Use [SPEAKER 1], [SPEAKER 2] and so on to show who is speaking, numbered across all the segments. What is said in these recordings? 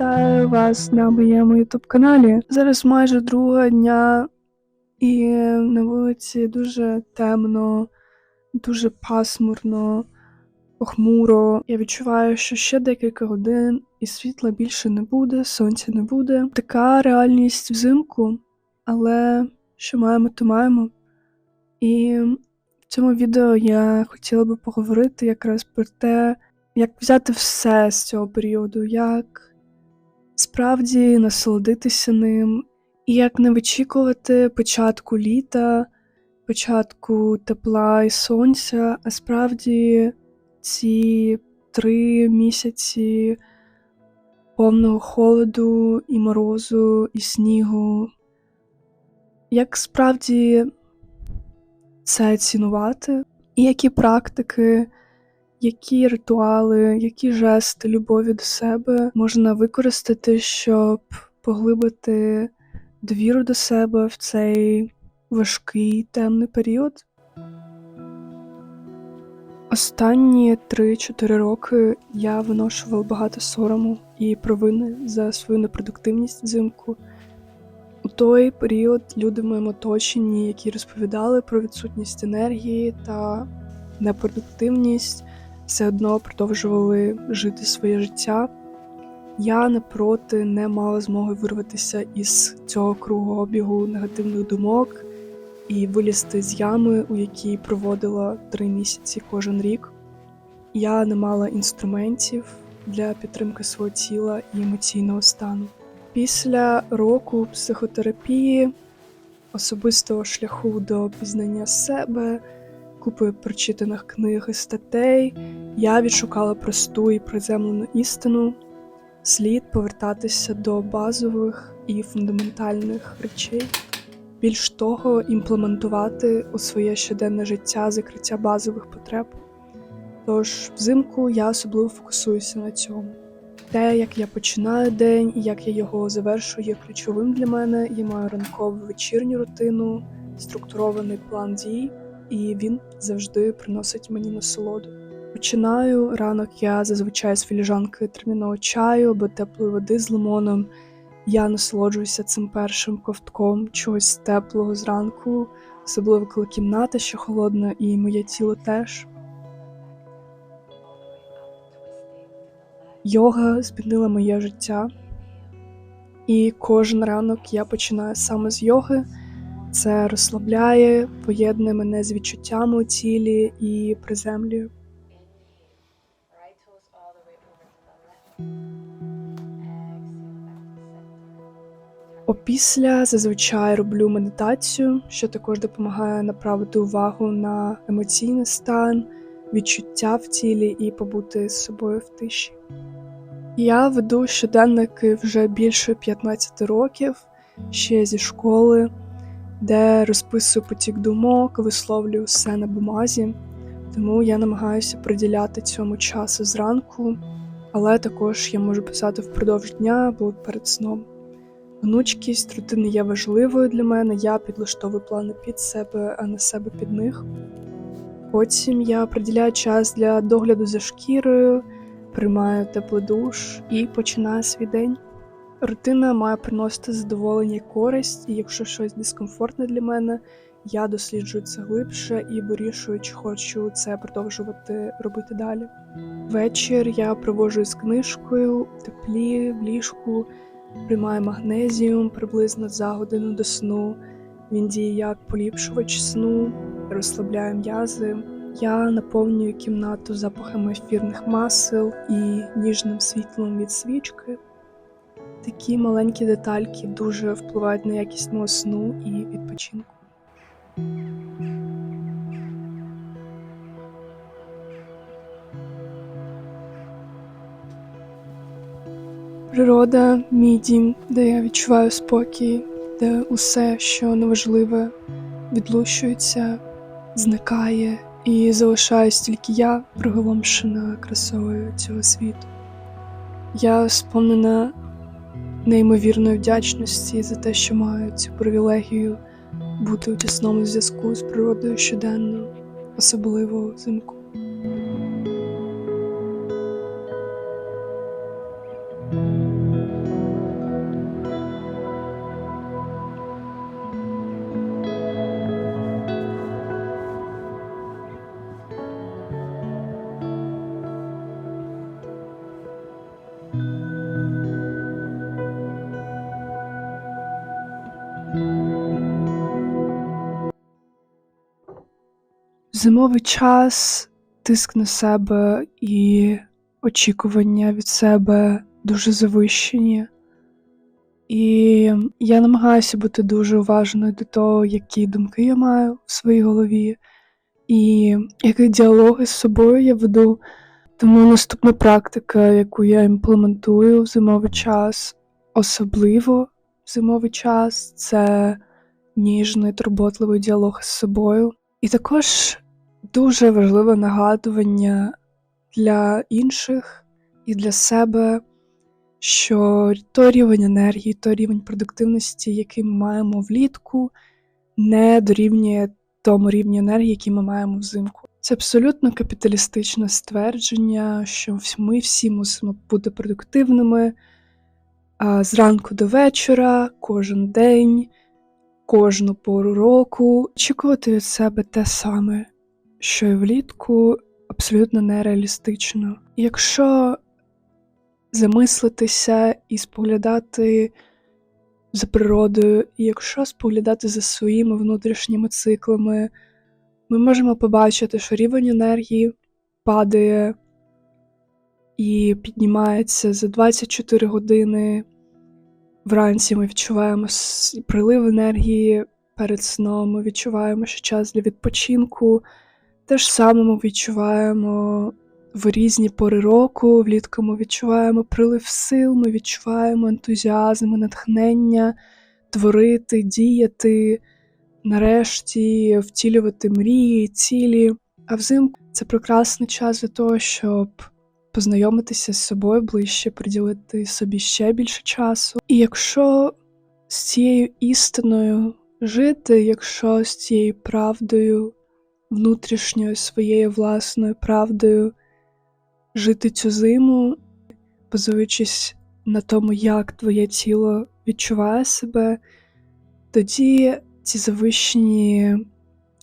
[SPEAKER 1] Вітаю вас на моєму ютуб каналі. Зараз майже друга дня, і на вулиці дуже темно, дуже пасмурно, похмуро. Я відчуваю, що ще декілька годин і світла більше не буде, сонця не буде. Така реальність взимку, але що маємо, то маємо. І в цьому відео я хотіла би поговорити якраз про те, як взяти все з цього періоду, як справді насолодитися ним, і як не вичікувати початку літа, початку тепла і сонця, а справді ці три місяці повного холоду і морозу, і снігу. Як справді це цінувати, і які практики, які ритуали, які жести любові до себе можна використати, щоб поглибити довіру до себе в цей важкий темний період? Останні 3-4 роки я виношував багато сорому і провини за свою непродуктивність взимку. У той період люди в моєму оточенні, які розповідали про відсутність енергії та непродуктивність, все одно продовжували жити своє життя. Я напроти не мала змоги вирватися із цього кругообігу негативних думок і вилізти з ями, у якій проводила три місяці кожен рік. Я не мала інструментів для підтримки свого тіла і емоційного стану. Після року психотерапії, особистого шляху до пізнання себе, купи прочитаних книг і статей, я відшукала просту і приземлену істину, слід повертатися до базових і фундаментальних речей, більш того, імплементувати у своє щоденне життя закриття базових потреб. Тож взимку я особливо фокусуюся на цьому. Те, як я починаю день і як я його завершую, є ключовим для мене. Я маю ранкову вечірню рутину, структурований план дій, і він завжди приносить мені насолоду. Починаю ранок я зазвичай з філіжанки трав'яного чаю або теплої води з лимоном. Я насолоджуюся цим першим ковтком чогось теплого зранку, особливо коли кімната ще холодна, і моє тіло теж. Йога змінила моє життя, і кожен ранок я починаю саме з йоги. Це розслабляє, поєднує мене з відчуттями у тілі і приземлює. Опісля зазвичай роблю медитацію, що також допомагає направити увагу на емоційний стан, відчуття в тілі і побути з собою в тиші. Я веду щоденники вже більше 15 років, ще зі школи, де розписую потік думок, висловлюю все на бумазі, тому я намагаюся приділяти цьому часу зранку, але також я можу писати впродовж дня або перед сном. Гнучкість рутини є важливою для мене, я підлаштовую плани під себе, а не себе під них. Потім я приділяю час для догляду за шкірою, приймаю теплий душ і починаю свій день. Рутина має приносити задоволення і користь, і якщо щось дискомфортне для мене, я досліджую це глибше і вирішую, чи хочу це продовжувати робити далі. Вечір я проводжу з книжкою, теплі, в ліжку, приймаю магнезіум приблизно за годину до сну. Він діє як поліпшувач сну, розслабляє м'язи. Я наповнюю кімнату запахами ефірних масел і ніжним світлом від свічки. Такі маленькі детальки дуже впливають на якість мого сну і відпочинку. Природа, мій дім, де я відчуваю спокій, де усе, що неважливе, відлущується, зникає, і залишаюсь тільки я, приголомшена красою цього світу. Я сповнена неймовірної вдячності за те, що маю цю привілегію бути у тісному зв'язку з природою щоденно, особливо взимку. Зимовий час, тиск на себе і очікування від себе дуже завищені. І я намагаюся бути дуже уважною до того, які думки я маю в своїй голові, і які діалоги з собою я веду. Тому наступна практика, яку я імплементую в зимовий час, особливо в зимовий час, це ніжний, турботливий діалог з собою. І також дуже важливе нагадування для інших і для себе, що той рівень енергії, той рівень продуктивності, який ми маємо влітку, не дорівнює тому рівню енергії, який ми маємо взимку. Це абсолютно капіталістичне ствердження, що ми всі мусимо бути продуктивними зранку до вечора, кожен день, кожну пору року. Очікувати від себе те саме, що і влітку, абсолютно нереалістично. Якщо замислитися і споглядати за природою, і якщо споглядати за своїми внутрішніми циклами, ми можемо побачити, що рівень енергії падає і піднімається за 24 години. Вранці ми відчуваємо прилив енергії перед сном, ми відчуваємо, що час для відпочинку. Те ж саме ми відчуваємо в різні пори року. Влітку ми відчуваємо прилив сил, ми відчуваємо ентузіазм, і натхнення творити, діяти, нарешті втілювати мрії, цілі. А взимку це прекрасний час для того, щоб познайомитися з собою ближче, приділити собі ще більше часу. І якщо з цією істиною жити, якщо з цією правдою, внутрішньою своєю власною правдою жити цю зиму, базуючись на тому, як твоє тіло відчуває себе, тоді ці завищені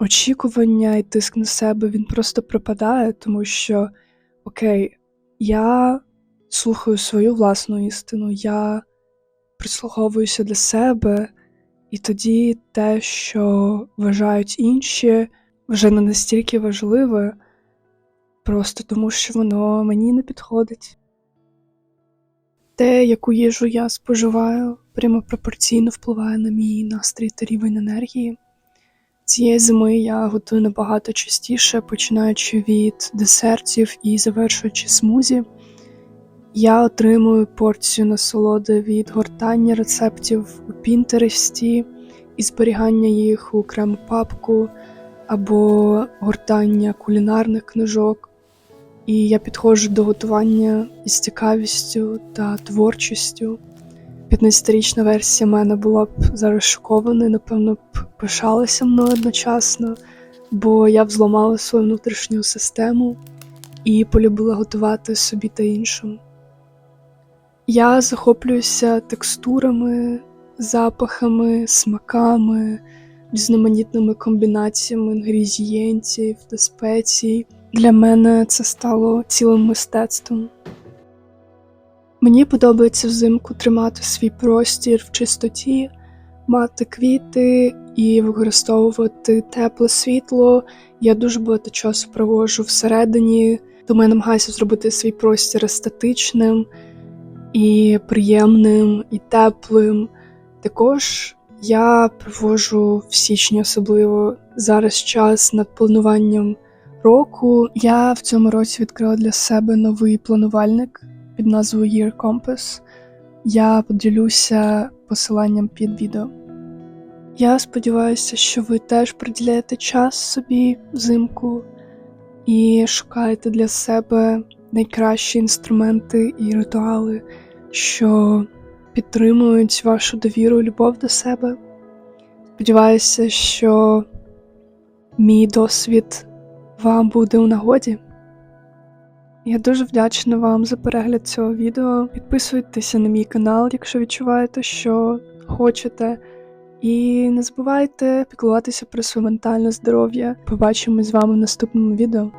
[SPEAKER 1] очікування і тиск на себе він просто пропадає, тому що окей, я слухаю свою власну істину, я прислуховуюся до себе, і тоді те, що вважають інші, вже не настільки важливе, просто тому що воно мені не підходить. Те, яку їжу я споживаю, прямо пропорційно впливає на мій настрій та рівень енергії. Цієї зими я готую набагато частіше, починаючи від десертів і завершуючи смузі. Я отримую порцію насолоди від гортання рецептів у Пінтересті і зберігання їх у окрему папку або гортання кулінарних книжок. І я підходжу до готування із цікавістю та творчістю. 15-річна версія мене була б зараз шокована, напевно, б пишалася мною одночасно, бо я б зламала свою внутрішню систему і полюбила готувати собі та іншим. Я захоплююся текстурами, запахами, смаками, різноманітними комбінаціями інгредієнтів та спецій. Для мене це стало цілим мистецтвом. Мені подобається взимку тримати свій простір в чистоті, мати квіти і використовувати тепле світло. Я дуже багато часу проводжу всередині, тому я намагаюся зробити свій простір естетичним і приємним, і теплим. Також я проводжу в січні, особливо зараз час над плануванням року. Я в цьому році відкрила для себе новий планувальник під назвою Year Compass. Я поділюся посиланням під відео. Я сподіваюся, що ви теж приділяєте час собі взимку і шукаєте для себе найкращі інструменти і ритуали, що підтримують вашу довіру любов до себе. Сподіваюся, що мій досвід вам буде у нагоді. Я дуже вдячна вам за перегляд цього відео. Підписуйтеся на мій канал, якщо відчуваєте, що хочете. І не забувайте піклуватися про своє ментальне здоров'я. Побачимось з вами в наступному відео.